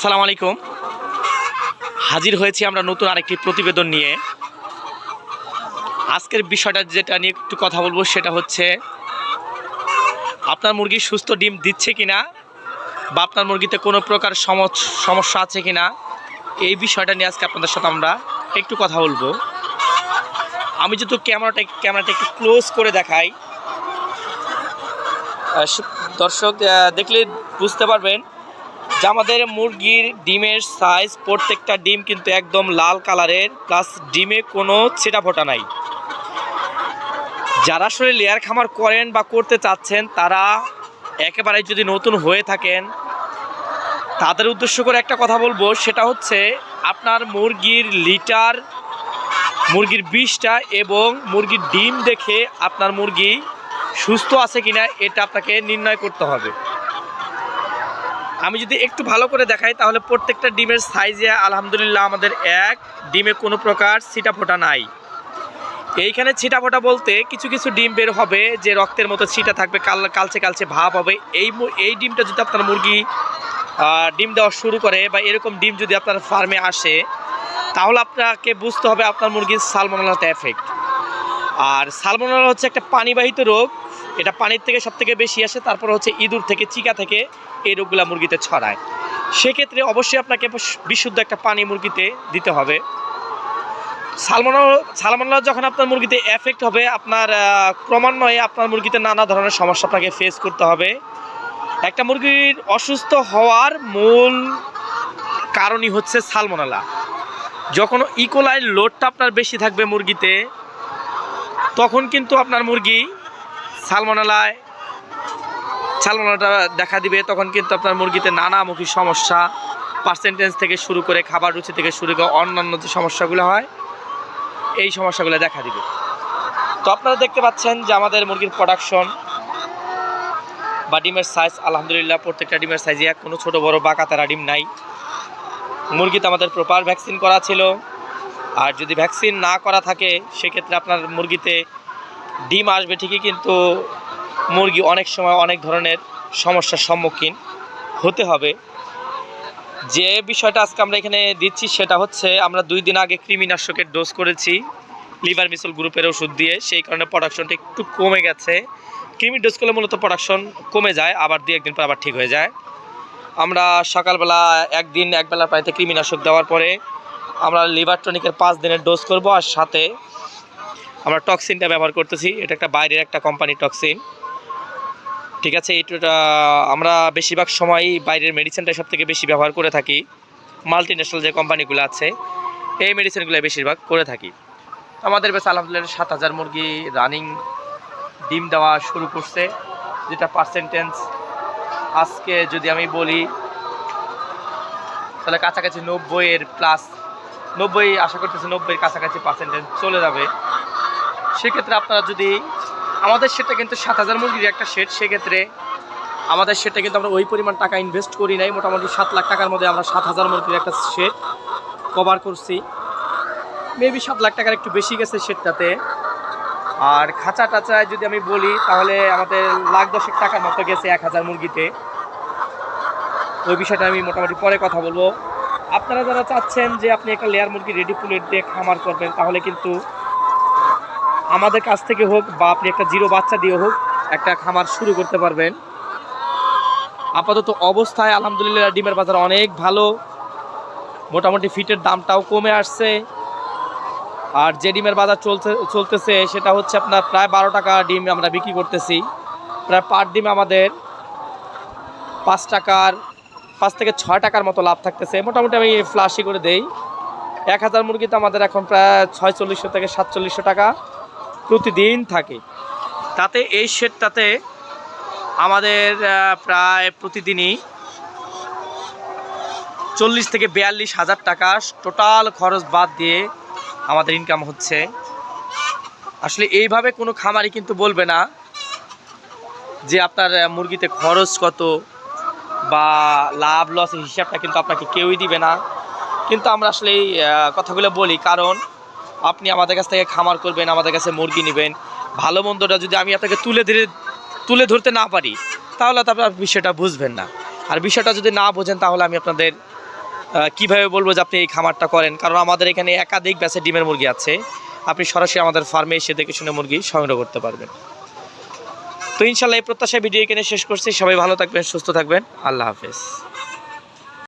আসসালামু আলাইকুম। হাজির হয়েছি আমরা নতুন আরেকটি প্রতিবেদন নিয়ে। আজকের বিষয়টা যেটা নিয়ে একটু কথা বলব সেটা হচ্ছে, আপনার মুরগি সুস্থ ডিম দিচ্ছে কিনা বা আপনার মুরগিতে কোনো প্রকার সমস- সমস্যা আছে কিনা, এই বিষয়টা নিয়ে আজকে আপনাদের সাথে আমরা একটু কথা বলব। আমি যেহেতু ক্যামেরাটা ক্যামেরাটা একটু ক্লোজ করে দেখাই দর্শক দেখলে বুঝতে পারবেন যে আমাদের মুরগির ডিমের সাইজ প্রত্যেকটা ডিম কিন্তু একদম লাল কালারের প্লাস ডিমে কোনো ছেটা ফোটা নাই। যারা আসলে লেয়ার খামার করেন বা করতে চাচ্ছেন, তারা একেবারে যদি নতুন হয়ে থাকেন, তাদের উদ্দেশ্য করে একটা কথা বলব, সেটা হচ্ছে আপনার মুরগির লিটার, মুরগির বিষটা এবং মুরগির ডিম দেখে আপনার মুরগি সুস্থ আছে কিনা, এটা আপনাকে নির্ণয় করতে হবে। আমি যদি একটু ভালো করে দেখাই, তাহলে প্রত্যেকটা ডিমের সাইজে আলহামদুলিল্লাহ আমাদের এক। ডিমে কোনো প্রকার ছিটা ফোটা নাই। এইখানে ছিটা ফোটা বলতে কিছু কিছু ডিম বের হবে, যে রক্তের মতো ছিটা থাকবে, কাল, কালচে কালচে ভাব হবে। এই এই ডিমটা যদি আপনার মুরগি ডিম দেওয়া শুরু করে বা এরকম ডিম যদি আপনার ফার্মে আসে, তাহলে আপনাকে বুঝতে হবে আপনার মুরগির সালমোনালাতে এফেক্ট আর সালমোনালা হচ্ছে একটা পানিবাহিত রোগ এটা পানির থেকে সব থেকে বেশি আসে, তারপর হচ্ছে ইঁদুর থেকে, চিকা থেকে এই রোগগুলো মুরগিতে ছড়ায়। সেক্ষেত্রে অবশ্যই আপনাকে বিশুদ্ধ একটা পানি মুরগিতে দিতে হবে। সালমোনাল সালমোনাল যখন আপনার মুরগিতে এফেক্ট হবে, আপনার ক্রমান্বয়ে আপনার মুরগিতে নানা ধরনের সমস্যা আপনাকে ফেস করতে হবে। একটা মুরগির অসুস্থ হওয়ার মূল কারণই হচ্ছে সালমোনালা। যখন ইকোলাই লোডটা আপনার বেশি থাকবে মুরগিতে, তখন কিন্তু আপনার মুরগি সালমোনালায় সালমোনাটা দেখা দিবে, তখন কিন্তু আপনার মুরগিতে নানামুখী সমস্যা পার্সেন্টেজ থেকে শুরু করে খাবার রুচি থেকে শুরু করে অন্যান্য যে সমস্যাগুলো হয়, এই সমস্যাগুলো দেখা দিবে। তো আপনারা দেখতে পাচ্ছেন যে আমাদের মুরগির প্রোডাকশন বা ডিমের সাইজ আলহামদুলিল্লাহ প্রত্যেকটা ডিমের সাইজে এক, কোনো ছোটো বড় বাঁকা তারা ডিম নাই। মুরগিতে আমাদের প্রপার ভ্যাকসিন করা ছিল। আর যদি ভ্যাকসিন না করা থাকে, সেক্ষেত্রে আপনার মুরগিতে ডিম আসবে ঠিকই, কিন্তু মুরগি অনেক সময় অনেক ধরনের সমস্যার সম্মুখীন হতে হবে। যে বিষয়টা আজকে আমরা এখানে দিচ্ছি সেটা হচ্ছে, আমরা দুই দিন আগে কৃমিনাশকের ডোজ করেছি লিভার মিসল গ্রুপের ওষুধ দিয়ে, সেই কারণে প্রোডাকশনটা একটু কমে গেছে। কৃমি ডোজ করলে মূলত প্রোডাকশন কমে যায়, আবার দু একদিন পর আবার ঠিক হয়ে যায়। আমরা সকালবেলা একদিন একবেলা পানিতে কৃমিনাশক দেওয়ার পরে আমরা লিভার টনিকের পাঁচ দিনের ডোজ করব, আর সাথে আমরা টক্সিনটা ব্যবহার করতেছি। এটা একটা বাইরের একটা কোম্পানির টক্সিন। ঠিক আছে, এইটা আমরা বেশিরভাগ সময়ই বাইরের মেডিসিনটা সব থেকে বেশি ব্যবহার করে থাকি। মাল্টি ন্যাশনাল যে কোম্পানিগুলো আছে, এই মেডিসিনগুলো বেশিরভাগ করে থাকি। আমাদের বেশ আলহামদুলিল্লাহ সাত হাজার মুরগি রানিং ডিম দেওয়া শুরু করছে, যেটা পার্সেন্টেজ আজকে যদি আমি বলি, তাহলে কাছাকাছি নব্বইয়ের প্লাস নব্বই, আশা করতেছি নব্বইয়ের কাছাকাছি পার্সেন্টেজ চলে যাবে। সেক্ষেত্রে আপনারা যদি আমাদের সেটা কিন্তু সাত হাজার মুরগির একটা সেট, সেক্ষেত্রে আমাদের সেটা কিন্তু আমরা ওই পরিমাণ টাকা ইনভেস্ট করি নাই। মোটামুটি সাত লাখ টাকার মধ্যে আমরা সাত হাজার মুরগির একটা সেট কভার করছি। মেবি সাত লাখ টাকার একটু বেশি গেছে সেটটাতে। আর খাঁচা টাচায় যদি আমি বলি, তাহলে আমাদের লাখ দশেক টাকার মতো গেছে এক হাজার মুরগিতে। ওই বিষয়টা আমি মোটামুটি পরে কথা বলব। আপনারা যারা চাচ্ছেন যে আপনি একটা লেয়ার মুরগি রেডি পুলেট দিয়ে খামার করবেন, তাহলে কিন্তু আমাদের কাছ থেকে হোক বা আপনি একটা জিরো বাচ্চা দিয়ে হোক, একটা খামার শুরু করতে পারবেন। আপাতত অবস্থায় আলহামদুলিল্লাহ ডিমের বাজার অনেক ভালো। মোটামুটি ফিটের দামটাও কমে আসছে। আর যে ডিমের বাজার চলছে, চলতেছে সেটা হচ্ছে আপনার প্রায় বারো টাকা ডিম আমরা বিক্রি করতেছি। প্রায় পার ডিম আমাদের পাঁচ টাকার, পাঁচ থেকে ছয় টাকার মতো লাভ থাকতেছে। মোটামুটি আমি ফ্লাশি করে দেই। এক হাজার মুরগিতে আমাদের এখন প্রায় ছয়চল্লিশশো থেকে সাতচল্লিশশো টাকা। প্রতিদিন থাকে। তাতে এই শেডটাতে আমাদের প্রায় প্রতিদিনই চল্লিশ থেকে বিয়াল্লিশ হাজার টাকা টোটাল খরচ বাদ দিয়ে আমাদের ইনকাম হচ্ছে। আসলে এইভাবে কোনো খামারি কিন্তু বলবে না যে আপনার মুরগিতে খরচ কত বা লাভ লসের হিসাবটা কিন্তু আপনাকে কেউই দিবে না। কিন্তু আমরা আসলে এই কথাগুলো বলি কারণ আপনি আমাদের কাছ থেকে খামার করবেন, আমাদের কাছে মুরগি নেবেন। ভালো মন্দটা যদি আমি আপনাকে তুলে ধরে, তুলে ধরতে না পারি, তাহলে তো আপনার বিষয়টা বুঝবেন না। আর বিষয়টা যদি না বোঝেন, তাহলে আমি আপনাদের কীভাবে বলব যে আপনি এই খামারটা করেন? কারণ আমাদের এখানে একাধিক ব্যাচের ডিমের মুরগি আছে। আপনি সরাসরি আমাদের ফার্মে এসে দেখে শুনে মুরগি সংগ্রহ করতে পারবেন। তো ইনশাল্লাহ এই প্রত্যাশা ভিডিও এখানে শেষ করছি। সবাই ভালো থাকবেন, সুস্থ থাকবেন। আল্লাহ হাফেজ।